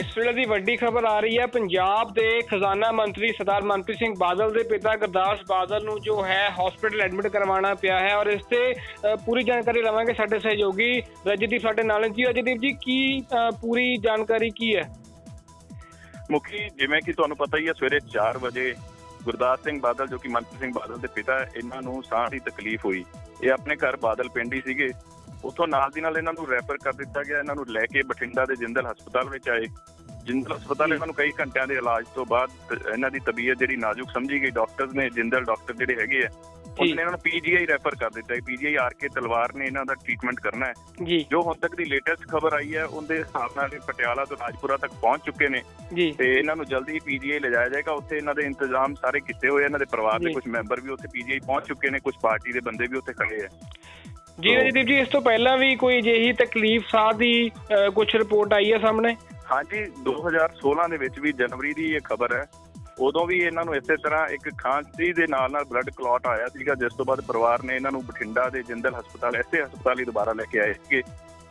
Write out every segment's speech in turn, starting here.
ਇਸ ਵੇਲੇ ਦੀ ਵੱਡੀ ਖਬਰ ਆ ਰਹੀ ਹੈ। ਪੰਜਾਬ ਦੇ ਖਜ਼ਾਨਾ ਮੰਤਰੀ ਸਰਦਾਰ ਮਨਪ੍ਰੀਤ ਸਿੰਘ ਬਾਦਲ ਦੇ ਪਿਤਾ ਗੁਰਦਾਸ ਬਾਦਲ ਨੂੰ ਜੋ ਹੈ ਹਸਪੀਟਲ ਐਡਮਿਟ ਕਰਵਾਉਣਾ ਪਿਆ ਹੈ ਔਰ ਇਸ ਤੇ ਪੂਰੀ ਜਾਣਕਾਰੀ ਲਵਾਂਗੇ ਸਾਡੇ ਸਹਿਯੋਗੀ ਰਜਦੀਪ ਸਾਡੇ ਨਾਲ ਜੀ ਰਜਦੀਪ ਜੀ, ਕੀ ਪੂਰੀ ਜਾਣਕਾਰੀ ਕੀ ਹੈ? ਮੁਖੀ, ਜਿਵੇਂ ਕਿ ਤੁਹਾਨੂੰ ਪਤਾ ਹੀ ਹੈ, ਸਵੇਰੇ 4 ਵਜੇ ਗੁਰਦਾਸ ਸਿੰਘ ਬਾਦਲ, ਜੋ ਕਿ ਮਨਪ੍ਰੀਤ ਸਿੰਘ ਬਾਦਲ ਦੇ ਪਿਤਾ, ਇਹਨਾਂ ਨੂੰ ਸਾਹ ਦੀ ਤਕਲੀਫ ਹੋਈ। ਇਹ ਆਪਣੇ ਘਰ ਬਾਦਲ ਪਿੰਡ ਹੀ ਸੀਗੇ। ਉਥੋਂ ਨਾਲ ਦੀ ਨਾਲ ਇਹਨਾਂ ਨੂੰ ਰੈਫਰ ਕਰ ਦਿੱਤਾ ਗਿਆ ਇਹਨਾਂ ਨੂੰ ਲੈ ਕੇ ਬਠਿੰਡਾ ਦੇ ਜਿੰਦਲ ਹਸਪਤਾਲ ਵਿੱਚ ਆਏ। ਜਿੰਦਲ ਹਸਪਤਾਲ ਇਹਨਾਂ ਨੂੰ ਕਈ ਘੰਟਿਆਂ ਦੇ ਇਲਾਜ ਤੋਂ ਬਾਅਦ ਇਹਨਾਂ ਦੀ ਤਬੀਅਤ ਜਿਹੜੀ ਨਾਜ਼ੁਕ ਸਮਝੀ ਗਈ। ਡਾਕਟਰਸ ਨੇ ਜਿੰਦਲ ਡਾਕਟਰ ਜਿਹੜੇ ਹੈਗੇ ਆ ਉਹਨਾਂ ਇਹਨਾਂ ਨੂੰ ਪੀਜੀਆਈ ਰੈਫਰ ਕਰ ਦਿੱਤਾ ਹੈ। ਪੀਜੀਆਈ ਆਰ ਕੇ ਤਲਵਾਰ ਨੇ ਇਹਨਾਂ ਦਾ ਟ੍ਰੀਟਮੈਂਟ ਕਰਨਾ ਹੈ। ਜੀ। ਹੁਣ ਤੱਕ ਦੀ ਲੇਟੈਸਟ ਖਬਰ ਆਈ ਹੈ ਉਹਦੇ ਹਿਸਾਬ ਨਾਲ ਇਹ ਪਟਿਆਲਾ ਤੋਂ ਰਾਜਪੁਰਾ ਤੱਕ ਪਹੁੰਚ ਚੁੱਕੇ ਨੇ। ਤੇ ਇਹਨਾਂ ਨੂੰ ਜਲਦੀ ਹੀ ਪੀਜੀਆਈ ਲਿਜਾਇਆ ਜਾਏਗਾ। ਉੱਥੇ ਇਹਨਾਂ ਦੇ ਇੰਤਜ਼ਾਮ ਸਾਰੇ ਕੀਤੇ ਹੋਏ ਇਹਨਾਂ ਦੇ ਪਰਿਵਾਰ ਦੇ। ਕੁਝ ਮੈਂਬਰ ਵੀ ਉੱਥੇ ਪੀਜੀਆਈ ਪਹੁੰਚ ਚੁੱਕੇ ਨੇ। ਕੁਝ ਪਾਰਟੀ ਦੇ ਬੰਦੇ ਵੀ ਉੱਥੇ ਖੜੇ ਆ। ਜੀ ਰਜਦੀਪ ਜੀ ਇਸ ਤੋਂ ਪਹਿਲਾਂ ਵੀ ਕੋਈ ਅਜਿਹੀ ਤਕਲੀਫ ਸਾਹ ਦੀ ਕੁਝ ਰਿਪੋਰਟ ਆਈ ਹੈ ਸਾਹਮਣੇ? ਹਾਂਜੀ 2016 ਦੇ ਵਿੱਚ ਵੀ ਜਨਵਰੀ ਦੀ ਇਹ ਖਬਰ ਹੈ। ਉਦੋਂ ਵੀ ਇਹਨਾਂ ਨੂੰ ਇਸੇ ਤਰ੍ਹਾਂ ਇੱਕ ਖਾਂਸੀ ਦੇ ਨਾਲ ਨਾਲ ਬਲੱਡ ਕਲੌਟ ਆਇਆ ਸੀਗਾ ਜਿਸ ਤੋਂ ਬਾਅਦ ਪਰਿਵਾਰ ਨੇ ਇਹਨਾਂ ਨੂੰ ਬਠਿੰਡਾ ਦੇ ਜਿੰਦਲ ਹਸਪਤਾਲ ਐਸੇ ਹਸਪਤਾਲ ਹੀ ਦੁਬਾਰਾ ਲੈ ਕੇ ਆਏ ਸੀਗੇ।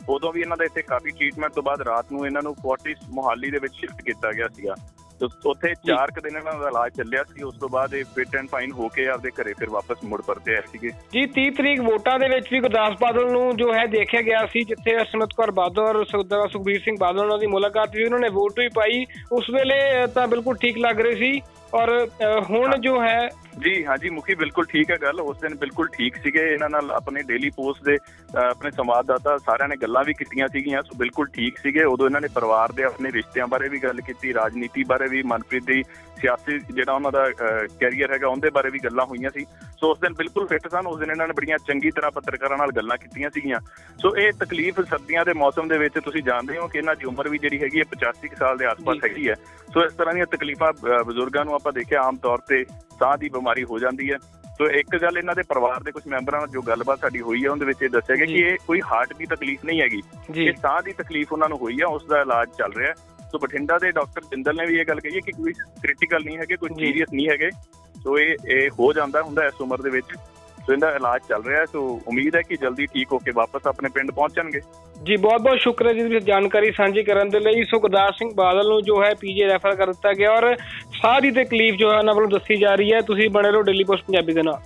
ਉਦੋਂ ਵੀ ਇਹਨਾਂ ਦਾ ਇੱਥੇ ਕਾਫੀ ਟ੍ਰੀਟਮੈਂਟ ਤੋਂ ਬਾਅਦ ਰਾਤ ਨੂੰ ਇਹਨਾਂ ਨੂੰ ਫੋਰਟਿਸ ਮੁਹਾਲੀ ਦੇ ਵਿੱਚ ਸ਼ਿਫਟ ਕੀਤਾ ਗਿਆ ਸੀਗਾ। ਉੱਥੇ 4 ਕੁ ਦਿਨ ਇਹਨਾਂ ਦਾ ਇਲਾਜ ਚੱਲਿਆ ਸੀ ਉਸ ਤੋਂ ਬਾਅਦ ਇਹ ਫਿਟ ਐਂਡ ਫਾਈਨ ਹੋ ਕੇ ਆਪਦੇ ਘਰੇ ਫਿਰ ਵਾਪਸ ਮੁੜ ਪਰਤੇ ਆਏ ਸੀਗੇ। ਜੀ 30 ਤਰੀਕ ਵੋਟਾਂ ਦੇ ਵਿੱਚ ਵੀ ਗੁਰਦਾਸ ਬਾਦਲ ਨੂੰ ਜੋ ਹੈ ਦੇਖਿਆ ਗਿਆ ਸੀ ਜਿੱਥੇ ਅਸਮਤ ਕੌਰ ਬਾਦਲ ਔਰ ਸਰਦਾਰ ਸੁਖਬੀਰ ਸਿੰਘ ਬਾਦਲ ਉਹਨਾਂ ਦੀ ਮੁਲਾਕਾਤ ਵੀ ਉਹਨਾਂ ਨੇ ਵੋਟ ਵੀ ਪਾਈ। ਉਸ ਵੇਲੇ ਤਾਂ ਬਿਲਕੁਲ ਠੀਕ ਲੱਗ ਰਹੀ ਸੀ ਔਰ ਹੁਣ ਜੋ ਹੈ ਜੀ ਹਾਂਜੀ ਮੁਖੀ ਬਿਲਕੁਲ ਠੀਕ ਹੈ ਗੱਲ। ਉਸ ਦਿਨ ਬਿਲਕੁਲ ਠੀਕ ਸੀਗੇ। ਇਹਨਾਂ ਨਾਲ ਆਪਣੇ ਡੇਲੀ ਪੋਸਟ ਦੇ ਆਪਣੇ ਸੰਵਾਦਦਾਤਾ ਸਾਰਿਆਂ ਨੇ ਗੱਲਾਂ ਵੀ ਕੀਤੀਆਂ ਸੀਗੀਆਂ ਸੋ ਬਿਲਕੁਲ ਠੀਕ ਸੀਗੇ। ਉਦੋਂ ਇਹਨਾਂ ਨੇ ਪਰਿਵਾਰ ਦੇ ਆਪਣੇ ਰਿਸ਼ਤਿਆਂ ਬਾਰੇ ਵੀ ਗੱਲ ਕੀਤੀ ਰਾਜਨੀਤੀ ਬਾਰੇ ਵੀ ਮਨਪ੍ਰੀਤ ਦੀ ਸਿਆਸੀ ਜਿਹੜਾ ਉਹਨਾਂ ਦਾ ਕੈਰੀਅਰ ਹੈਗਾ ਉਹਦੇ ਬਾਰੇ ਵੀ ਗੱਲਾਂ ਹੋਈਆਂ ਸੀ। ਸੋ ਉਸ ਦਿਨ ਬਿਲਕੁਲ ਫਿੱਟ ਸਨ। ਉਸ ਦਿਨ ਇਹਨਾਂ ਨੇ ਬੜੀਆਂ ਚੰਗੀ ਤਰ੍ਹਾਂ ਪੱਤਰਕਾਰਾਂ ਨਾਲ ਗੱਲਾਂ ਕੀਤੀਆਂ ਸੀਗੀਆਂ। ਸੋ ਇਹ ਤਕਲੀਫ ਸਰਦੀਆਂ ਦੇ ਮੌਸਮ ਦੇ ਵਿੱਚ ਤੁਸੀਂ ਜਾਣਦੇ ਹੋ ਕਿ ਇਹਨਾਂ ਦੀ ਉਮਰ ਵੀ ਜਿਹੜੀ ਹੈਗੀ ਹੈ 85 ਕੁ ਸਾਲ ਦੇ ਆਸ-ਪਾਸ ਜੀ। ਹੈਗੀ ਹੈ। ਸੋ ਇਸ ਤਰ੍ਹਾਂ ਦੀਆਂ ਤਕਲੀਫਾਂ ਬਜ਼ੁਰਗਾਂ ਨੂੰ ਆਪਾਂ ਦੇਖਿਆ ਆਮ ਤੌਰ ਤੇ ਸਾਹ ਦੀ ਬਿਮਾਰੀ ਹੋ ਜਾਂਦੀ ਹੈ। ਸੋ ਇੱਕ ਗੱਲ ਇਹਨਾਂ ਦੇ ਪਰਿਵਾਰ ਦੇ ਕੁਝ ਮੈਂਬਰਾਂ ਨਾਲ ਜੋ ਗੱਲਬਾਤ ਸਾਡੀ ਹੋਈ ਹੈ ਉਹਦੇ ਵਿੱਚ ਇਹ ਦੱਸਿਆ ਗਿਆ। ਕਿ ਇਹ ਕੋਈ ਹਾਰਟ ਦੀ ਤਕਲੀਫ ਨਹੀਂ ਹੈਗੀ। ਇਹ ਸਾਹ ਦੀ ਤਕਲੀਫ ਉਹਨਾਂ ਨੂੰ ਹੋਈ ਹੈ ਉਸ ਦਾ ਇਲਾਜ ਚੱਲ ਰਿਹਾ ਹੈ। ਸੋ ਬਠਿੰਡਾ ਦੇ ਡਾਕਟਰ ਜਿੰਦਲ ਨੇ ਵੀ ਇਹ ਗੱਲ ਕਹੀ ਹੈ ਕਿ ਕੋਈ ਕ੍ਰਿਟੀਕਲ ਨਹੀਂ ਹੈਗੇ ਕੋਈ। ਸੀਰੀਅਸ ਨਹੀਂ ਹੈਗੇ। ਸੋ ਇਹ ਇਹ ਹੋ ਜਾਂਦਾ ਹੁੰਦਾ ਇਸ ਉਮਰ ਦੇ ਵਿੱਚ। ਸੋ ਇਹਦਾ ਇਲਾਜ ਚੱਲ ਰਿਹਾ ਸੋ ਉਮੀਦ ਹੈ ਕਿ ਜਲਦੀ ਠੀਕ ਹੋ ਕੇ ਵਾਪਸ ਆਪਣੇ ਪਿੰਡ ਪਹੁੰਚਣਗੇ। ਜੀ, ਬਹੁਤ ਬਹੁਤ ਸ਼ੁਕਰੀਆ ਜੀ ਤੁਸੀਂ ਜਾਣਕਾਰੀ ਸਾਂਝੀ ਕਰਨ ਦੇ ਲਈ। ਸੋ, ਗੁਰਦਾਸ ਸਿੰਘ ਬਾਦਲ ਨੂੰ ਜੋ ਹੈ ਪੀਜੀ ਰੈਫਰ ਕਰ ਦਿੱਤਾ ਗਿਆ ਔਰ ਸਾਰੀ ਤਕਲੀਫ ਜੋ ਹੈ ਉਹਨਾਂ ਵੱਲੋਂ ਦੱਸੀ ਜਾ ਰਹੀ ਹੈ। ਤੁਸੀਂ ਬਣੇ ਰਹੋ ਡੇਲੀ ਪੋਸਟ ਪੰਜਾਬੀ ਦੇ ਨਾਲ।